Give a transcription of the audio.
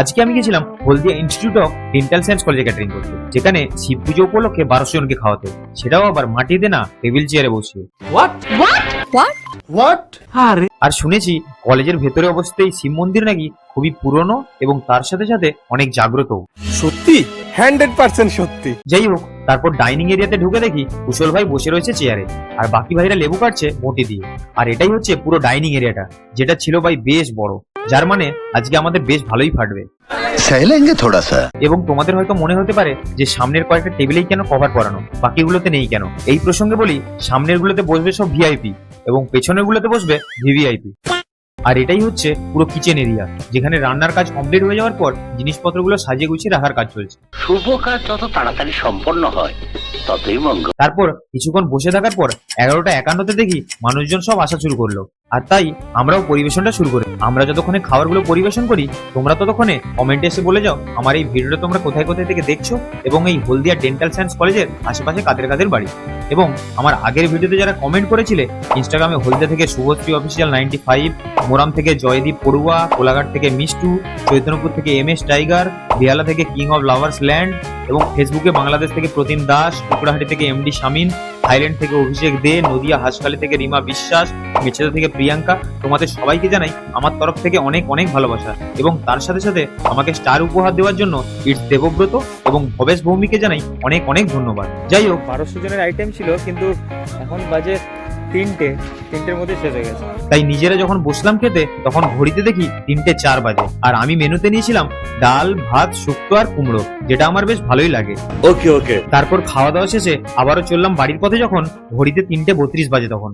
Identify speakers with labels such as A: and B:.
A: আজকে আমি গেছিলাম Haldia institute of dental science কলেজে ক্যাটারিং করতে যেখানে শিব পুজো উপলক্ষে বারোশো জনকে খাওয়াতে। সেটাও আবার মাটিতে না টেবিল চেয়ারে বসিয়ে। আর। শুনেছি কলেজের ভেতরে অবস্থিত এই শিব মন্দির নাকি খুবই পুরনো এবং তার সাথে সাথে অনেক জাগ্রত।
B: সত্যি? হান্ড্রেড পার্সেন্ট সত্যি।
A: যাই হোক তারপর ডাইনিং এরিয়াতে ঢুকে দেখি কুশল ভাই বসে রয়েছে চেয়ারে আর বাকি ভাইরা লেবু কাটছে মোটি দিয়ে। আর এটাই হচ্ছে পুরো ডাইনিং এরিয়াটা যেটা ছিল ভাই বেশ বড়। যার মানে আজকে আমাদের বেশ ভালোই ফাটবে। এবং তোমাদের হয়তো মনে হতে পারে যে সামনের কয়েকটা টেবিলেই কেন কভার করানো বাকিগুলোতে নেই কেন? এই প্রসঙ্গে বলি সামনের গুলোতে বসবে সব ভিআইপি এবং পেছনের গুলোতে বসবে ভিভিআইপি আর এটাই হচ্ছে পুরো কিচেন এরিয়া যেখানে রান্নার কাজ কমপ্লিট হয়ে যাওয়ার পর জিনিসপত্রগুলো সাজিয়ে গুছিয়ে রাখার কাজ চলছে।
C: শুভ কাজ যত তাড়াতাড়ি সম্পন্ন হয় ততই মঙ্গল।
A: তারপর কিছুক্ষণ বসে থাকার পর এগারোটা একান্নতে দেখি মানুষজন সব আসা শুরু করল। আর তাই আমরাও পরিবেশনটা শুরু করি। আমরা যতক্ষণে খাবারগুলো পরিবেশন করি, তোমরা ততক্ষণে কমেন্টে এসে বলে যাও, আমার এই ভিডিওটা তোমরা কোথায় কোথায় থেকে দেখছ এবং এই হলদিয়া ডেন্টাল সায়েন্স কলেজের আশেপাশে কাদের কাদের বাড়ি? এবং আমার আগের ভিডিওতে যারা কমেন্ট করেছিলে ইনস্টাগ্রামে হলদিয়া থেকে শুভশ্রী অফিসিয়াল নাইনটি ফাইভ মোরাম থেকে জয়দীপ পড়ুয়া, কোলাঘাট থেকে মিষ্টু, চৈতন্যপুর থেকে এম এস টাইগার বিয়ালা থেকে কিং অফ লাভার্স ল্যান্ড এবং ফেসবুকে বাংলাদেশ থেকে প্রতিম দাস টুকরাহাটি থেকে এমডি শামিন থাইল্যান্ড থেকে অভিষেক দে, নদিয়া, হাসখালি থেকে রিমা বিশ্বাস মেচেদা থেকে প্রিয়াঙ্কা। তোমাদের সবাইকে জানাই আমার তরফ থেকে অনেক অনেক ভালোবাসা। এবং তার সাথে সাথে আমাকে স্টার উপহার দেওয়ার জন্য ইটস দেবব্রত এবং ভবেশ ভৌমিকে জানাই অনেক অনেক ধন্যবাদ। যাই হোক।
D: বারোশো জনের আইটেম ছিল, কিন্তু এখন বাজে তিনটে তিনটের মধ্যে শেষ হয়ে গেছে।
A: তাই নিজেরা যখন বসলাম খেতে তখন ঘড়িতে দেখি তিনটে চার বাজে। আর আমি মেনুতে নিয়েছিলাম ডাল ভাত শুক্তো আর কুমড়ো যেটা আমার বেশ ভালোই লাগে।
B: ওকে ওকে।
A: তারপর খাওয়া দাওয়া শেষে আবারও চললাম বাড়ির পথে যখন ঘড়িতে তিনটে বত্রিশ বাজে তখন।